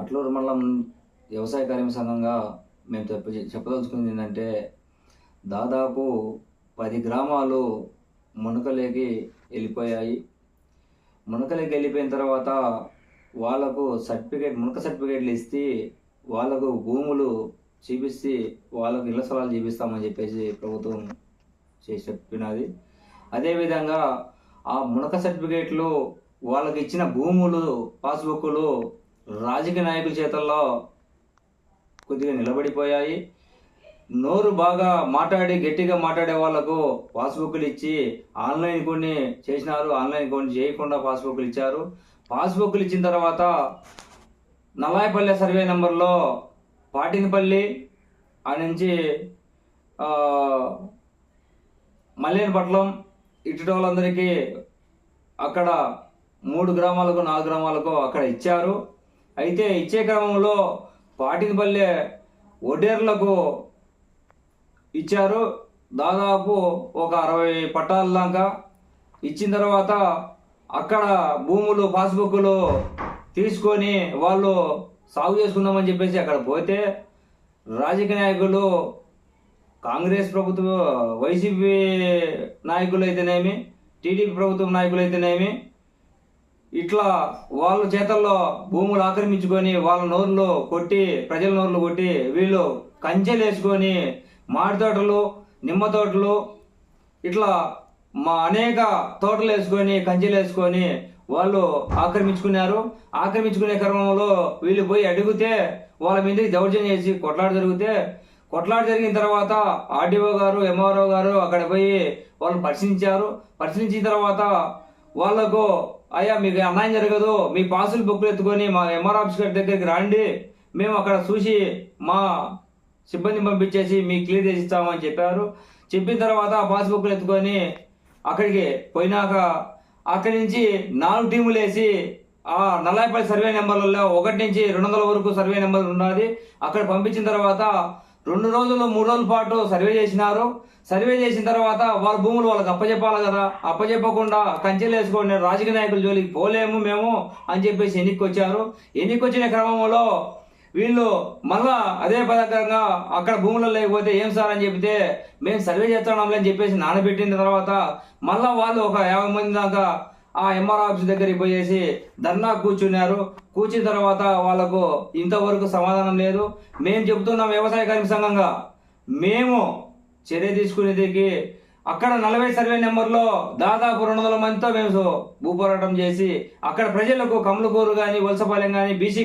అట్లూరు మండలం వ్యవసాయ కార్మిక సంఘంగా మేము చెప్ప చెప్పదలుచుకుంది ఏంటంటే దాదాపు పది గ్రామాలు మునకలేకి వెళ్ళిపోయాయి. మునకలేకి వెళ్ళిపోయిన తర్వాత వాళ్ళకు సర్టిఫికేట్ మునక సర్టిఫికేట్లు ఇస్తే వాళ్ళకు భూములు చూపిస్తే వాళ్ళకు ఇళ్ళ స్థలాలు చూపిస్తామని చెప్పేసి ప్రభుత్వం చేసి చెప్పినది. అదేవిధంగా ఆ మునక సర్టిఫికేట్లు వాళ్ళకి ఇచ్చిన భూములు పాస్బుక్లు రాజకీయ నాయకుల చేతల్లో కొద్దిగా నిలబడిపోయాయి. నోరు బాగా మాట్లాడి గట్టిగా మాట్లాడే వాళ్ళకు పాస్బుక్లు ఇచ్చి ఆన్లైన్ కొన్ని చేసినారు. ఆన్లైన్ కొన్ని చేయకుండా పాస్బుక్లు ఇచ్చారు. పాస్బుక్లు ఇచ్చిన తర్వాత నవాయిపల్లె సర్వే నెంబర్లో పాటినపల్లి ఆ నుంచి మల్లేనపట్నం ఇటు వాళ్ళందరికీ అక్కడ మూడు గ్రామాలకు నాలుగు గ్రామాలకు అక్కడ ఇచ్చారు. అయితే ఇచ్చే క్రమంలో పాటినపల్లె ఒడేర్లకు ఇచ్చారు. దాదాపు ఒక అరవై పట్టాల దాకా ఇచ్చిన తర్వాత అక్కడ భూములు పాస్బుక్లు తీసుకొని వాళ్ళు సాగు చేసుకుందామని చెప్పేసి అక్కడ పోతే రాజకీయ నాయకులు కాంగ్రెస్ ప్రభుత్వ వైసీపీ నాయకులు అయితేనేమి టీడీపీ ప్రభుత్వం నాయకులు అయితేనేమి ఇట్లా వాళ్ళ చేతల్లో భూములు ఆక్రమించుకొని వాళ్ళ నోర్లు కొట్టి ప్రజల నోర్లు కొట్టి వీళ్ళు కంచెలు వేసుకొని మాడి తోటలు నిమ్మ తోటలు ఇట్లా మా అనేక తోటలు వేసుకొని కంచెలు వేసుకొని వాళ్ళు ఆక్రమించుకున్నారు. ఆక్రమించుకునే క్రమంలో వీళ్ళు పోయి అడిగితే వాళ్ళ మీదకి దౌర్జన్యం చేసి కొట్లాట జరిగితే కొట్లాట జరిగిన తర్వాత ఆర్డీఓ గారు ఎంఆర్ఓ గారు అక్కడ పోయి వాళ్ళు పరిశీలించారు. పరిశీలించిన తర్వాత వాళ్ళకు అయ్యా మీకు అన్యాయం జరగదు. మీ పాసులు బుక్లు ఎత్తుకొని మా ఎంఆర్ ఆఫీస్ గారి దగ్గరికి రండి. మేము అక్కడ చూసి మా సిబ్బంది పంపించేసి మీకు క్లియర్ చేసి ఇస్తామని చెప్పారు. చెప్పిన తర్వాత ఆ పాస్బుక్లు ఎత్తుకొని అక్కడికి పోయినాక అక్కడి నుంచి నాలుగు టీములు వేసి ఆ నలభై సర్వే నెంబర్లలో ఒకటి నుంచి రెండు వందల వరకు సర్వే నెంబర్లు ఉన్నది. అక్కడ పంపించిన తర్వాత రెండు రోజులు మూడు రోజుల పాటు సర్వే చేసినారు. సర్వే చేసిన తర్వాత వాళ్ళ భూములు వాళ్ళకి అప్పచెప్పాలి కదా. అప్పచెప్పకుండా కంచెలు వేసుకోండి రాజకీయ నాయకుల జోలికి పోలేము మేము అని చెప్పేసి ఎన్నికకి వచ్చారు క్రమంలో వీళ్ళు మళ్ళా అదే పథకంగా అక్కడ భూములు లేకపోతే ఏం సార్ అని చెప్తే మేము సర్వే చేస్తున్నాంలే అని చెప్పేసి నానబెట్టిన తర్వాత మళ్ళా వాళ్ళు ఒక యాభై మంది దాకా ఆ ఎంఆర్ ఆఫీస్ దగ్గరికి పోయేసి ధర్నా కూర్చున్నారు. కూర్చున్న తర్వాత వాళ్ళకు ఇంతవరకు సమాధానం లేదు. మేము చెబుతున్నాం వ్యవసాయ కార్మిక సంఘంగా. మేము చర్య తీసుకునేదికి అక్కడ నలభై సర్వే నెంబర్లో దాదాపు రెండు వందల మందితో మేము భూపోరాటం చేసి అక్కడ ప్రజలకు కమలకూరు కానీ వలసపాలెం కానీ బీసీ